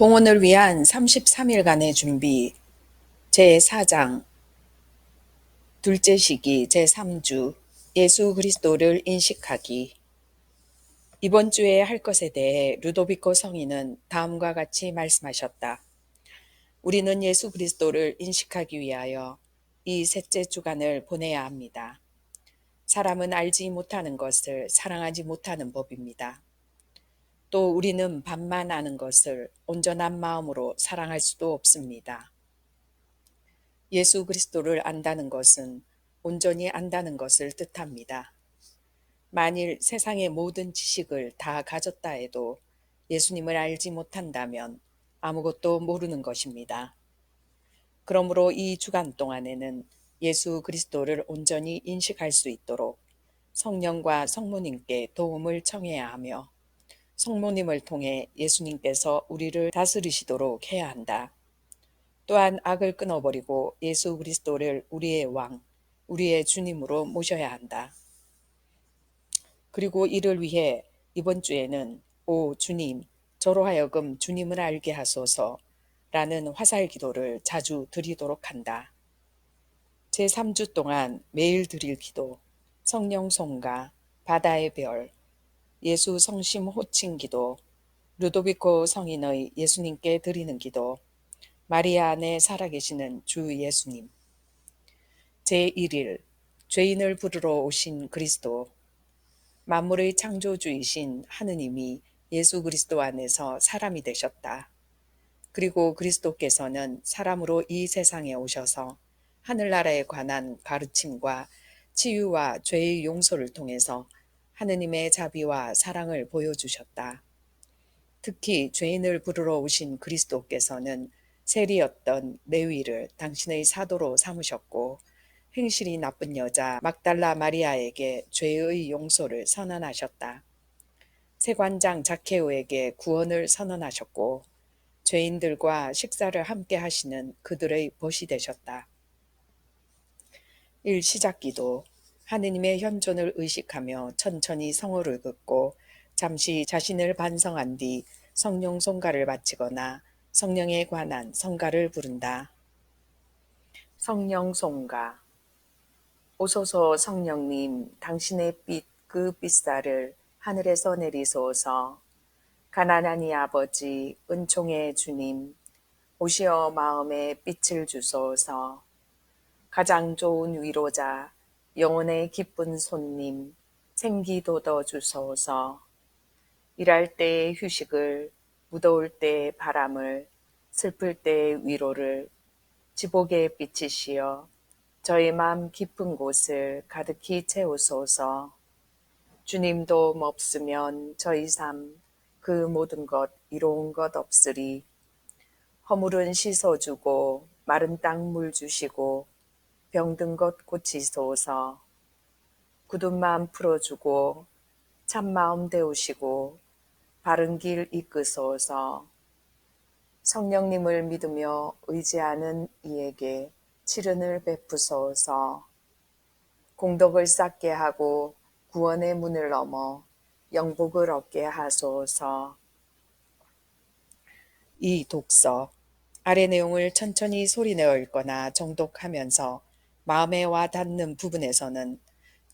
봉헌을 위한 33일간의 준비 제4장 둘째 시기 제3주 예수 그리스도를 인식하기 이번 주에 할 것에 대해 루도비코 성인은 다음과 같이 말씀하셨다. 우리는 예수 그리스도를 인식하기 위하여 이 셋째 주간을 보내야 합니다. 사람은 알지 못하는 것을 사랑하지 못하는 법입니다. 또 우리는 반만 아는 것을 온전한 마음으로 사랑할 수도 없습니다. 예수 그리스도를 안다는 것은 온전히 안다는 것을 뜻합니다. 만일 세상의 모든 지식을 다 가졌다 해도 예수님을 알지 못한다면 아무것도 모르는 것입니다. 그러므로 이 주간 동안에는 예수 그리스도를 온전히 인식할 수 있도록 성령과 성모님께 도움을 청해야 하며 성모님을 통해 예수님께서 우리를 다스리시도록 해야 한다. 또한 악을 끊어버리고 예수 그리스도를 우리의 왕, 우리의 주님으로 모셔야 한다. 그리고 이를 위해 이번 주에는 오 주님, 저로 하여금 주님을 알게 하소서 라는 화살 기도를 자주 드리도록 한다. 제 3주 동안 매일 드릴 기도, 성령 송가, 바다의 별, 예수 성심 호칭 기도, 루도비코 성인의 예수님께 드리는 기도, 마리아 안에 살아계시는 주 예수님. 제1일 죄인을 부르러 오신 그리스도 만물의 창조주이신 하느님이 예수 그리스도 안에서 사람이 되셨다. 그리고 그리스도께서는 사람으로 이 세상에 오셔서 하늘나라에 관한 가르침과 치유와 죄의 용서를 통해서 하느님의 자비와 사랑을 보여주셨다. 특히 죄인을 부르러 오신 그리스도께서는 세리였던 레위를 당신의 사도로 삼으셨고 행실이 나쁜 여자 막달라 마리아에게 죄의 용서를 선언하셨다. 세관장 자케오에게 구원을 선언하셨고 죄인들과 식사를 함께 하시는 그들의 벗이 되셨다. 일 시작기도 하느님의 현존을 의식하며 천천히 성호를 긋고 잠시 자신을 반성한 뒤 성령 성가를 바치거나 성령에 관한 성가를 부른다. 성령 성가. 오소서 성령님 당신의 빛 그 빛살을 하늘에서 내리소서. 가난한 이 아버지 은총의 주님 오시어 마음에 빛을 주소서. 가장 좋은 위로자 영혼의 기쁜 손님, 생기 돋워 주소서. 일할 때의 휴식을, 무더울 때의 바람을, 슬플 때의 위로를, 지복의 빛이시여, 저의 마음 깊은 곳을 가득히 채우소서. 주님도 없으면 저희 삶, 그 모든 것 이로운 것 없으리. 허물은 씻어주고, 마른 땅 물 주시고, 병든 것 고치소서. 굳은 마음 풀어주고 참 마음 데우시고 바른 길 이끄소서. 성령님을 믿으며 의지하는 이에게 치른을 베푸소서. 공덕을 쌓게 하고 구원의 문을 넘어 영복을 얻게 하소서. 이 독서 아래 내용을 천천히 소리내어 읽거나 정독하면서 마음에 와 닿는 부분에서는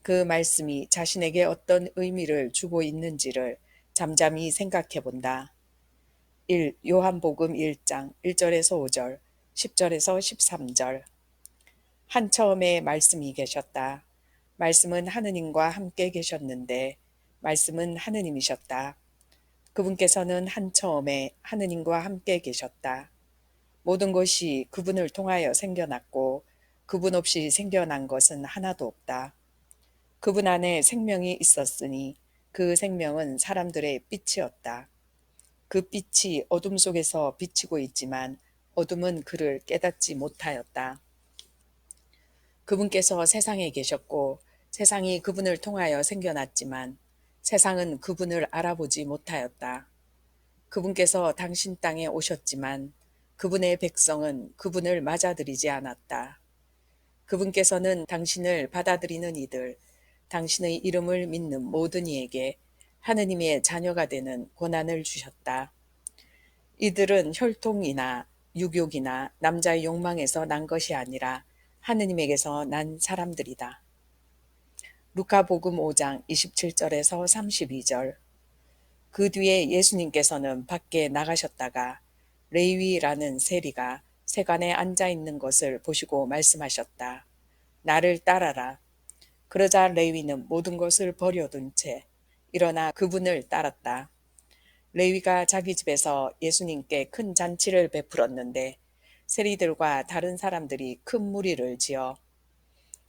그 말씀이 자신에게 어떤 의미를 주고 있는지를 잠잠히 생각해 본다. 1. 요한복음 1장 1절에서 5절, 10절에서 13절. 한 처음에 말씀이 계셨다. 말씀은 하느님과 함께 계셨는데 말씀은 하느님이셨다. 그분께서는 한 처음에 하느님과 함께 계셨다. 모든 것이 그분을 통하여 생겨났고 그분 없이 생겨난 것은 하나도 없다. 그분 안에 생명이 있었으니 그 생명은 사람들의 빛이었다. 그 빛이 어둠 속에서 비치고 있지만 어둠은 그를 깨닫지 못하였다. 그분께서 세상에 계셨고 세상이 그분을 통하여 생겨났지만 세상은 그분을 알아보지 못하였다. 그분께서 당신 땅에 오셨지만 그분의 백성은 그분을 맞아들이지 않았다. 그분께서는 당신을 받아들이는 이들, 당신의 이름을 믿는 모든 이에게 하느님의 자녀가 되는 권한을 주셨다. 이들은 혈통이나 유욕이나 남자의 욕망에서 난 것이 아니라 하느님에게서 난 사람들이다. 루카복음 5장 27절에서 32절 그 뒤에 예수님께서는 밖에 나가셨다가 레위라는 세리가 세간에 앉아 있는 것을 보시고 말씀하셨다. 나를 따라라. 그러자 레위는 모든 것을 버려둔 채 일어나 그분을 따랐다. 레위가 자기 집에서 예수님께 큰 잔치를 베풀었는데 세리들과 다른 사람들이 큰 무리를 지어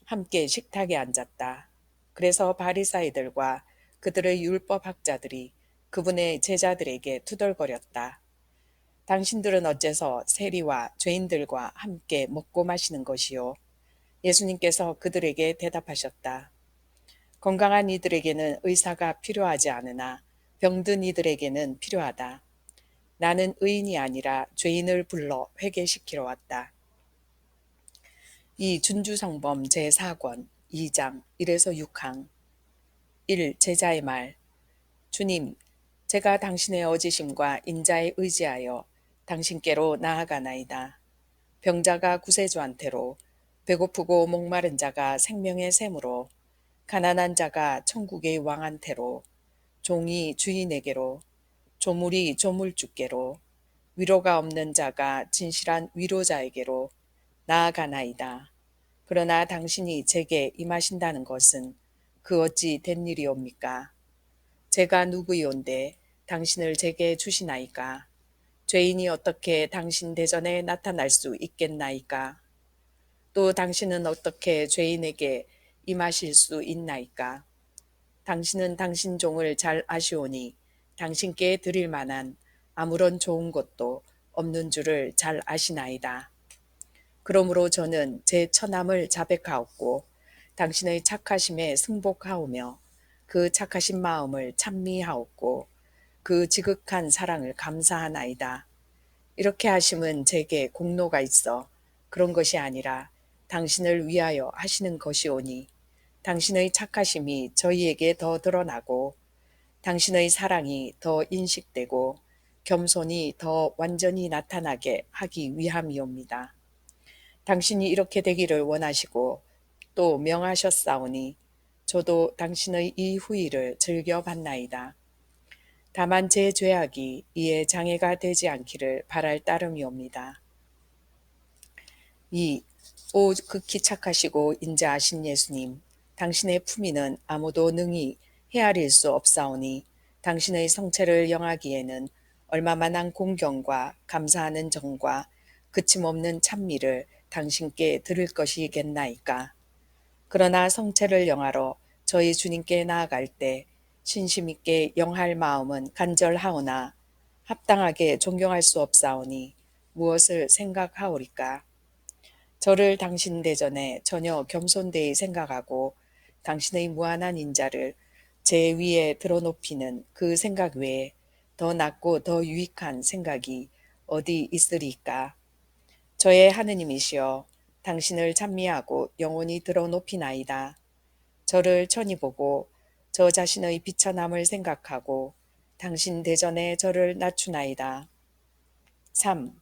함께 식탁에 앉았다. 그래서 바리사이들과 그들의 율법 학자들이 그분의 제자들에게 투덜거렸다. 당신들은 어째서 세리와 죄인들과 함께 먹고 마시는 것이요? 예수님께서 그들에게 대답하셨다. 건강한 이들에게는 의사가 필요하지 않으나 병든 이들에게는 필요하다. 나는 의인이 아니라 죄인을 불러 회개시키러 왔다. 이 준주성범 제4권 2장 1에서 6항 1. 제자의 말 주님, 제가 당신의 어지심과 인자에 의지하여 당신께로 나아가나이다. 병자가 구세주한테로 배고프고 목마른 자가 생명의 샘으로 가난한 자가 천국의 왕한테로 종이 주인에게로 조물이 조물주께로 위로가 없는 자가 진실한 위로자에게로 나아가나이다. 그러나 당신이 제게 임하신다는 것은 그 어찌 된 일이옵니까? 제가 누구이온데 당신을 제게 주시나이까? 죄인이 어떻게 당신 대전에 나타날 수 있겠나이까? 또 당신은 어떻게 죄인에게 임하실 수 있나이까? 당신은 당신 종을 잘 아시오니 당신께 드릴 만한 아무런 좋은 것도 없는 줄을 잘 아시나이다. 그러므로 저는 제 처남을 자백하옵고 당신의 착하심에 승복하오며 그 착하신 마음을 찬미하옵고 그 지극한 사랑을 감사하나이다. 이렇게 하심은 제게 공로가 있어 그런 것이 아니라 당신을 위하여 하시는 것이오니 당신의 착하심이 저희에게 더 드러나고 당신의 사랑이 더 인식되고 겸손이 더 완전히 나타나게 하기 위함이옵니다. 당신이 이렇게 되기를 원하시고 또 명하셨사오니 저도 당신의 이 후일을 즐겨 봤나이다. 다만 제 죄악이 이에 장애가 되지 않기를 바랄 따름이옵니다. 2. 오 극히 착하시고 인자하신 예수님 당신의 품위는 아무도 능히 헤아릴 수 없사오니 당신의 성체를 영하기에는 얼마만한 공경과 감사하는 정과 그침없는 찬미를 당신께 들을 것이겠나이까. 그러나 성체를 영하러 저희 주님께 나아갈 때 신심 있게 영할 마음은 간절하오나 합당하게 존경할 수 없사오니 무엇을 생각하오리까. 저를 당신 대전에 전혀 겸손되이 생각하고 당신의 무한한 인자를 제 위에 들어높이는 그 생각 외에 더 낫고 더 유익한 생각이 어디 있으리까? 저의 하느님이시여 당신을 찬미하고 영원히 들어높이나이다. 저를 천히 보고 저 자신의 비천함을 생각하고 당신 대전에 저를 낮추나이다. 3.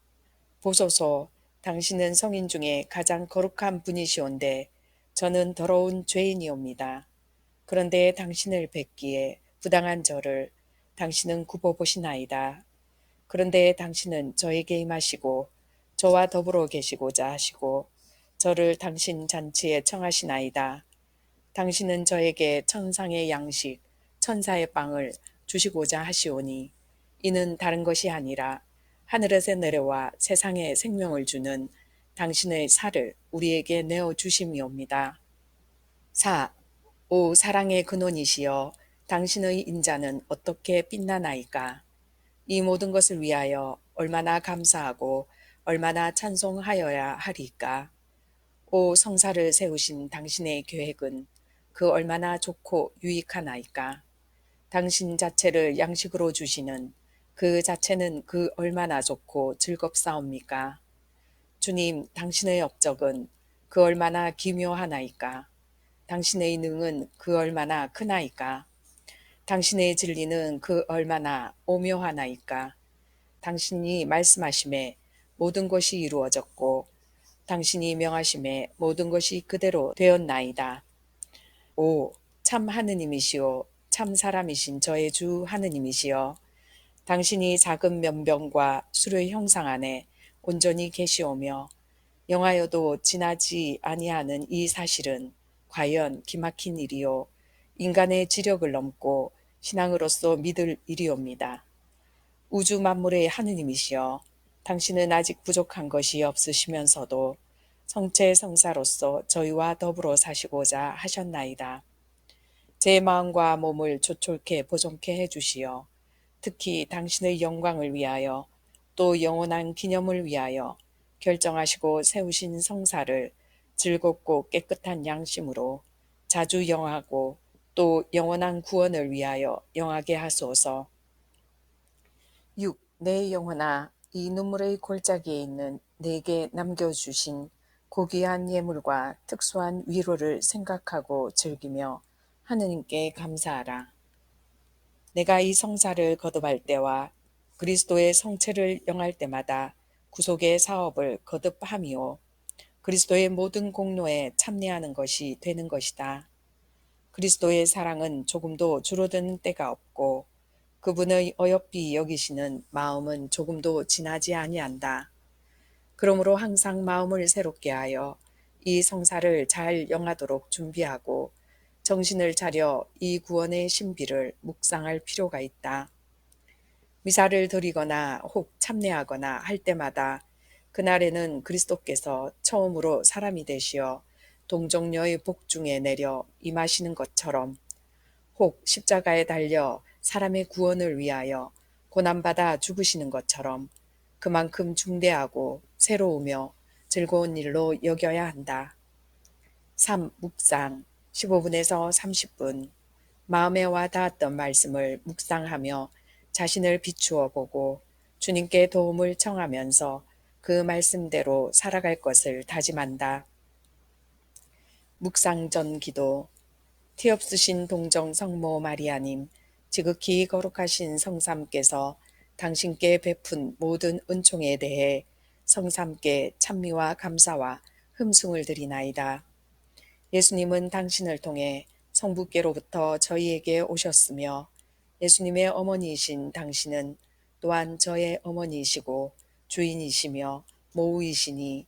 보소서 당신은 성인 중에 가장 거룩한 분이시온데 저는 더러운 죄인이옵니다. 그런데 당신을 뵙기에 부당한 저를 당신은 굽어보시나이다. 그런데 당신은 저에게 임하시고 저와 더불어 계시고자 하시고 저를 당신 잔치에 청하시나이다. 당신은 저에게 천상의 양식, 천사의 빵을 주시고자 하시오니 이는 다른 것이 아니라 하늘에서 내려와 세상에 생명을 주는 당신의 살을 우리에게 내어 주심이옵니다. 4. 오 사랑의 근원이시여 당신의 인자는 어떻게 빛나나이까? 이 모든 것을 위하여 얼마나 감사하고 얼마나 찬송하여야 하리까? 오 성사를 세우신 당신의 계획은 그 얼마나 좋고 유익하나이까? 당신 자체를 양식으로 주시는 그 자체는 그 얼마나 좋고 즐겁사옵니까? 주님, 당신의 업적은 그 얼마나 기묘하나이까? 당신의 능은 그 얼마나 크나이까? 당신의 진리는 그 얼마나 오묘하나이까? 당신이 말씀하심에 모든 것이 이루어졌고 당신이 명하심에 모든 것이 그대로 되었나이다. 오, 참 하느님이시오. 참 사람이신 저의 주 하느님이시여. 당신이 작은 면병과 수의 형상 안에 온전히 계시오며 영하여도 지나지 아니하는 이 사실은 과연 기막힌 일이요 인간의 지력을 넘고 신앙으로서 믿을 일이옵니다. 우주 만물의 하느님이시여 당신은 아직 부족한 것이 없으시면서도 성체 성사로서 저희와 더불어 사시고자 하셨나이다. 제 마음과 몸을 조촐게 보존케 해주시어 특히 당신의 영광을 위하여 또 영원한 기념을 위하여 결정하시고 세우신 성사를 즐겁고 깨끗한 양심으로 자주 영하고 또 영원한 구원을 위하여 영하게 하소서. 6. 내 영혼아 이 눈물의 골짜기에 있는 내게 남겨주신 고귀한 예물과 특수한 위로를 생각하고 즐기며 하느님께 감사하라. 내가 이 성사를 거듭할 때와 그리스도의 성체를 영할 때마다 구속의 사업을 거듭함이요. 그리스도의 모든 공로에 참여하는 것이 되는 것이다. 그리스도의 사랑은 조금도 줄어드는 때가 없고 그분의 어여삐 여기시는 마음은 조금도 지나지 아니한다. 그러므로 항상 마음을 새롭게 하여 이 성사를 잘 영하도록 준비하고 정신을 차려 이 구원의 신비를 묵상할 필요가 있다. 미사를 드리거나 혹 참례하거나 할 때마다 그날에는 그리스도께서 처음으로 사람이 되시어 동정녀의 복중에 내려 임하시는 것처럼 혹 십자가에 달려 사람의 구원을 위하여 고난받아 죽으시는 것처럼 그만큼 중대하고 새로우며 즐거운 일로 여겨야 한다. 3. 묵상 15분에서 30분 마음에 와 닿았던 말씀을 묵상하며 자신을 비추어 보고 주님께 도움을 청하면서 그 말씀대로 살아갈 것을 다짐한다. 묵상 전 기도 티 없으신 동정 성모 마리아님 지극히 거룩하신 성삼께서 당신께 베푼 모든 은총에 대해 성삼께 찬미와 감사와 흠숭을 드리나이다. 예수님은 당신을 통해 성부께로부터 저희에게 오셨으며 예수님의 어머니이신 당신은 또한 저의 어머니이시고 주인이시며 모우이시니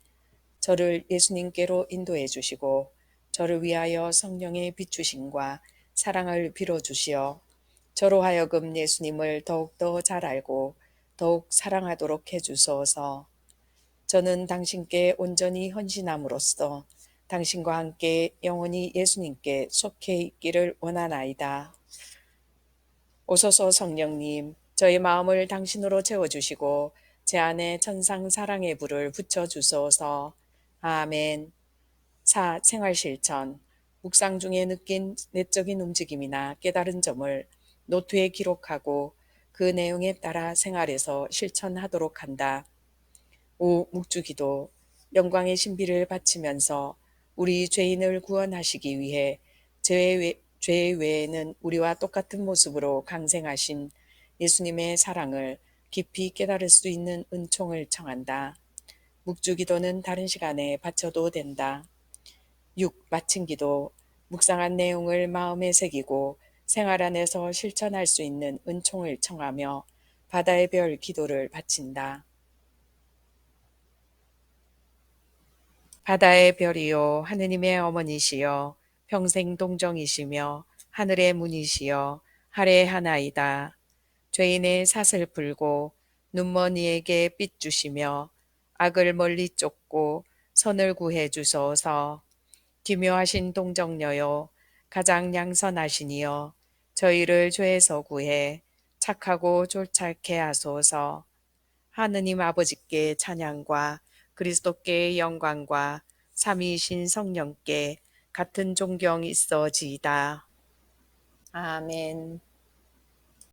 저를 예수님께로 인도해 주시고 저를 위하여 성령의 비추심과 사랑을 빌어 주시어 저로 하여금 예수님을 더욱더 잘 알고 더욱 사랑하도록 해주소서. 저는 당신께 온전히 헌신함으로써 당신과 함께 영원히 예수님께 속해 있기를 원하나이다. 오소서 성령님, 저의 마음을 당신으로 채워주시고 제 안에 천상 사랑의 불을 붙여주소서. 아멘. 4. 생활 실천 묵상 중에 느낀 내적인 움직임이나 깨달은 점을 노트에 기록하고 그 내용에 따라 생활에서 실천하도록 한다. 5. 묵주기도 영광의 신비를 바치면서 우리 죄인을 구원하시기 위해 죄, 죄 외에는 우리와 똑같은 모습으로 강생하신 예수님의 사랑을 깊이 깨달을 수 있는 은총을 청한다. 묵주기도는 다른 시간에 바쳐도 된다. 6. 마친 기도 묵상한 내용을 마음에 새기고 생활 안에서 실천할 수 있는 은총을 청하며 바다의 별 기도를 바친다. 바다의 별이요 하느님의 어머니시여 평생 동정이시며 하늘의 문이시여 하례 하나이다. 죄인의 사슬 풀고 눈머니에게 빛 주시며 악을 멀리 쫓고 선을 구해 주소서. 기묘하신 동정녀여 가장 양선하시니여 저희를 죄에서 구해 착하고 졸착케 하소서. 하느님 아버지께 찬양과 그리스도께 영광과 삼위이신 성령께 같은 존경 있어지이다. 아멘.